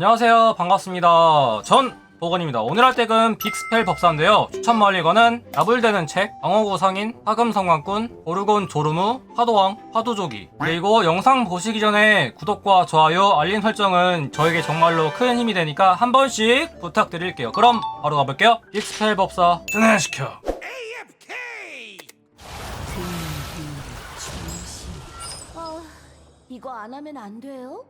안녕하세요. 반갑습니다. 전 보건입니다. 오늘 할 덱은 빅스펠 법사인데요. 추천 멀리건은 나불되는 책 방어구 상인 하금성광꾼 오르곤 조르무 화도왕 화도조기. 그리고 영상 보시기 전에 구독과 좋아요 알림 설정은 저에게 정말로 큰 힘이 되니까 한 번씩 부탁드릴게요. 그럼 바로 가볼게요. 빅스펠 법사 진행시켜. 어, 이거 안 하면 안 돼요?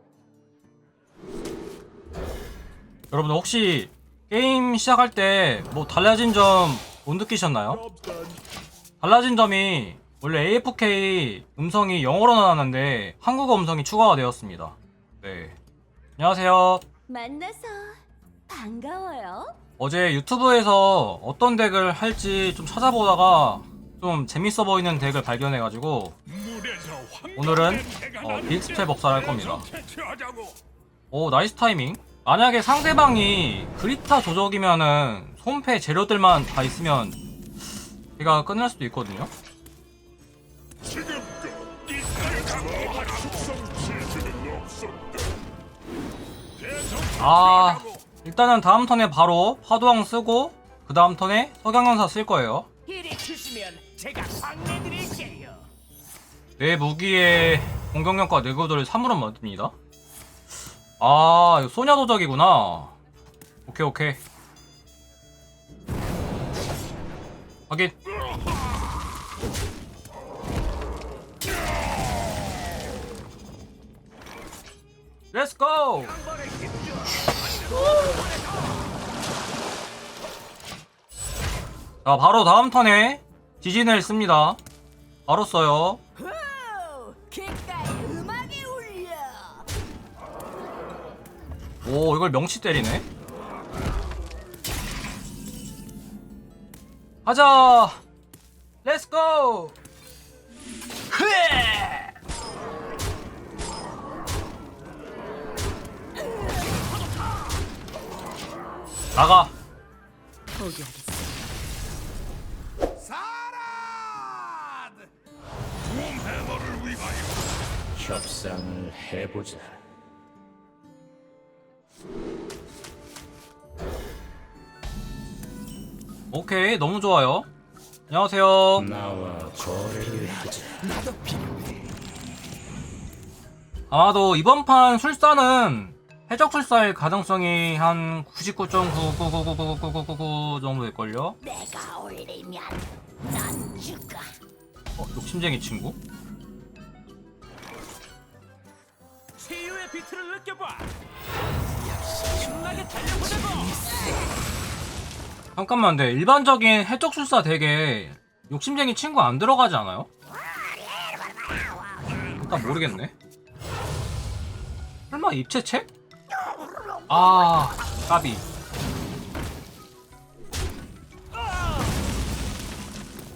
여러분 혹시 게임 시작할 때 뭐 달라진 점 못 느끼셨나요? 달라진 점이 원래 AFK 음성이 영어로 나왔는데 한국어 음성이 추가가 되었습니다. 네. 안녕하세요. 만나서 반가워요. 어제 유튜브에서 어떤 덱을 할지 좀 찾아보다가 좀 재밌어 보이는 덱을 발견해가지고 오늘은 어, 빅스텝 법사를 할 겁니다. 오 나이스 타이밍. 만약에 상대방이 그리타 조적이면은 손패 재료들만 다 있으면 제가 끝날 수도 있거든요. 아 일단은 다음 턴에 바로 파도왕 쓰고 그 다음 턴에 석양연사 쓸 거예요. 내 무기에 공격력과 내구도를 3으로 만듭니다. 아, 이거 소냐 도적이구나. 오케이, 오케이. 확인. 렛츠 고! 자, 바로 다음 턴에 지진을 씁니다. 바로 써요. 오 이걸 명치 때리네. 가자! 렛츠고 나가. 포기하겠어. 협상을 해보자. 오케이 너무 좋아요 안녕하세요. 아마도 이번 판 술사는 해적 술사일 가능성이 한 99.999999999 정도 될걸요? 내가 올리면 넌 죽어. 어, 욕심쟁이 친구? 치유의 비트를 느껴봐. 신나게 달려보자고. 잠깐만, 근데 일반적인 해적술사 덱에 욕심쟁이 친구 안 들어가지 않아요? 일단 모르겠네. 설마 입체책? 아, 까비.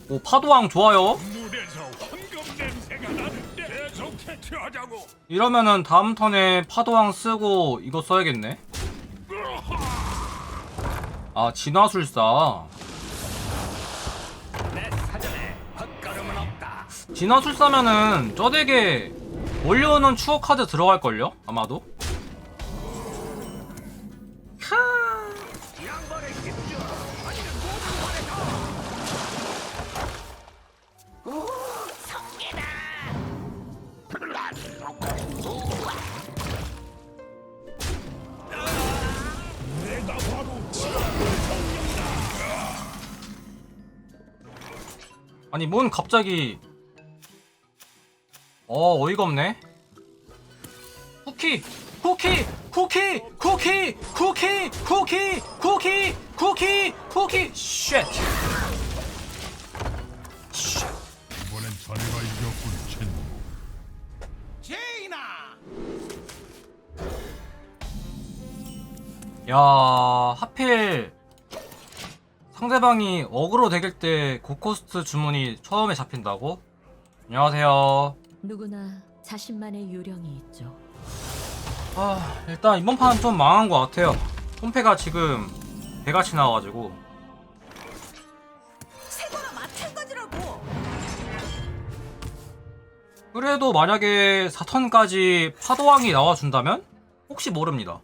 오, 파도왕 좋아요. 이러면은 다음 턴에 파도왕 쓰고 이거 써야겠네. 아, 진화술사. 진화술사면은 저 덱에 올려오는 추억 카드 들어갈걸요? 아마도? 아니 뭔 갑자기 어 어이가 없네 쿠키 쿠키 쿠키 쿠키 쿠키 쿠키 쿠키 쿠키 쿠키 쉣 이번엔 자네가 이겼군, 친구. 제이나. 야 하필 상대방이 어그로 대길 때 고코스트 주문이 처음에 잡힌다고? 안녕하세요 누구나 자신만의 유령이 있죠. 아 일단 이번 판 좀 망한 것 같아요 홈페가 지금 개같이 나와가지고 마찬가지라고. 그래도 만약에 4턴까지 파도왕이 나와준다면 혹시 모릅니다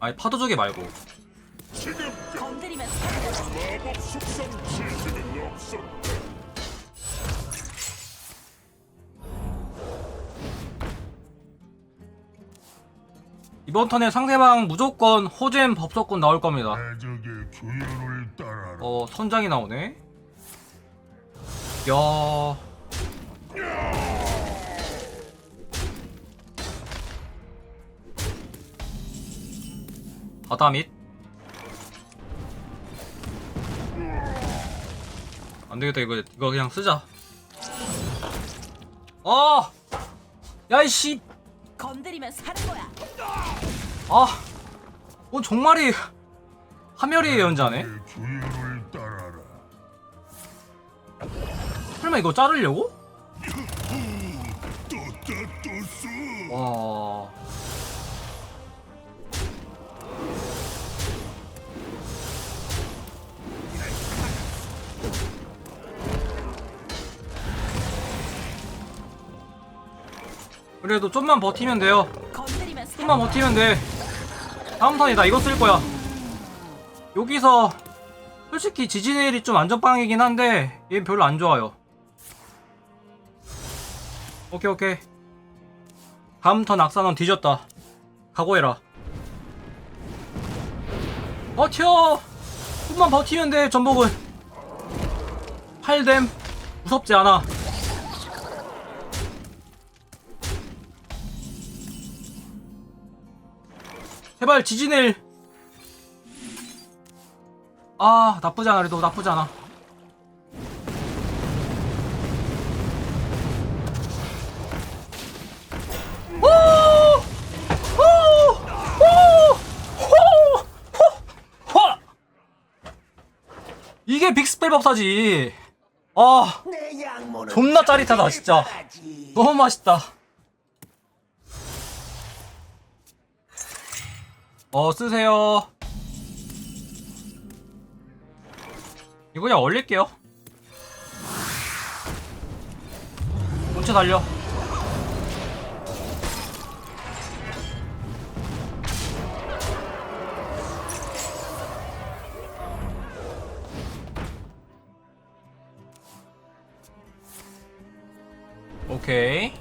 아니 파도조개 말고 숙성 치즈는 없어. 이번 턴에 상대방 무조건 호젠 법석군 나올 겁니다 대적의 규율을 따라라. 어 선장이 나오네 야 바다 밑 안되겠다 이거 이거 그냥 쓰자 어 야이씨 건드리면 사는 거야. 아, 어 정말이 하멸의 예언자네. 대적의 규율을 따라라. 설마 이거 자르려고? 와. 그래도 좀만 버티면 돼요. 좀만 버티면 돼. 다음 나 이거 쓸 거야. 여기서 솔직히 지지네일이 좀 안전빵이긴 한데 얘 별로 안 좋아요. 오케이 오케이. 다음 턴 악사는 뒤졌다. 각오해라. 버텨! 좀만 버티면 돼, 전복은. 8댐. 무섭지 않아. 제발 지진을. 아 나쁘지 않아 그래도 나쁘지 않아! 이게 빅스펠 법사지. 아 존나 짜릿하다 진짜. 너무 맛있다 어 쓰세요. 이거 그냥 올릴게요. 본체 달려. 오케이.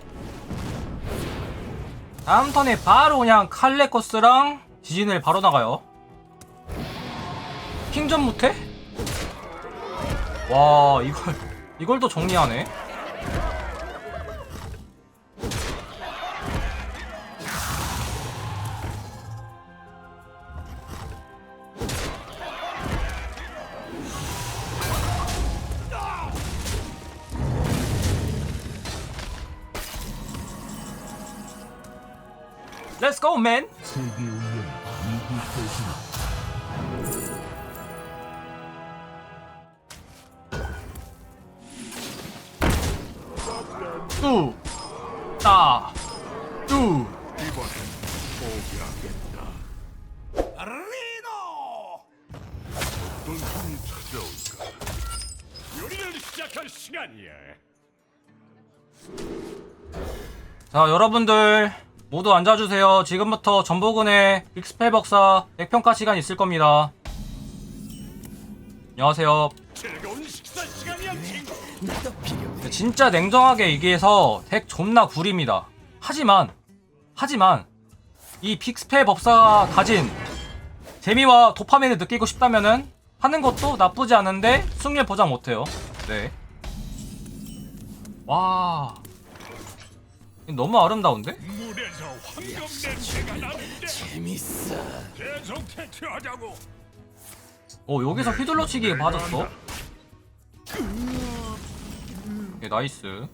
다음 턴에 바로 그냥 칼레코스랑 지진을 바로 나가요. 킹전 무태? 와 이걸 이걸 또 정리하네. Man. 세 뚜, 따, 뚜. 어떤 힘이 찾아올까? 요리를 시작할 시간이야. 자, 여러분들 모두 앉아주세요. 지금부터 전보근의 빅스펠 박사 100평가 시간 있을 겁니다. 안녕하세요. 즐거운 식사 시간이야, 친구. 진짜 냉정하게 얘기해서 덱 존나 구립니다. 하지만, 하지만, 이 빅스펠 법사가 가진 재미와 도파민을 느끼고 싶다면은 하는 것도 나쁘지 않은데 승률 보장 못해요. 네. 와. 너무 아름다운데? 재밌어. 어 여기서 휘둘러치기 맞았어? 예 나이스.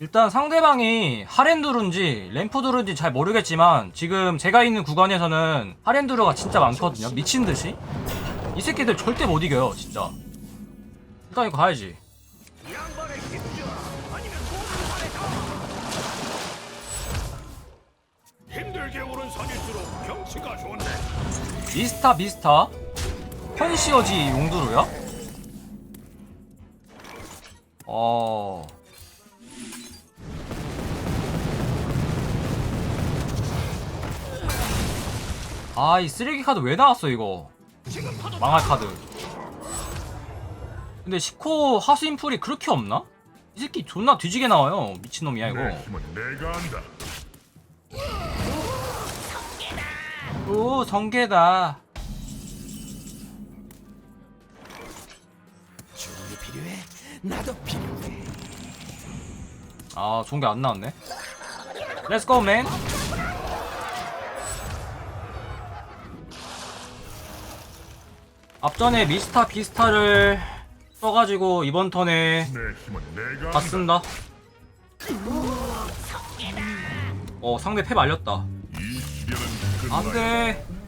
일단 상대방이 하렌두르인지 램프두르인지 잘 모르겠지만 지금 제가 있는 구간에서는 하렌두르가 진짜 많거든요. 미친듯이. 이 새끼들 절대 못 이겨요 진짜. 일단 이거 가야지 미스터 미스터 현시어지 용두로야. 어... 아 이 쓰레기 카드 왜 나왔어 이거 망할 카드 근데 시코 하수인풀이 그렇게 없나? 이 새끼 존나 뒤지게 나와요 미친놈이야 이거 내 힘은 내가 한다. 오 성계다 죽음이 필요해. 나도 필요해. 아 좋은 게안 나왔네 렛츠고 맨 앞전에 미스타 비스타를 써가지고 이번 턴에 내 힘은 내가. 쓴다 어 상대 패 말렸다 안 돼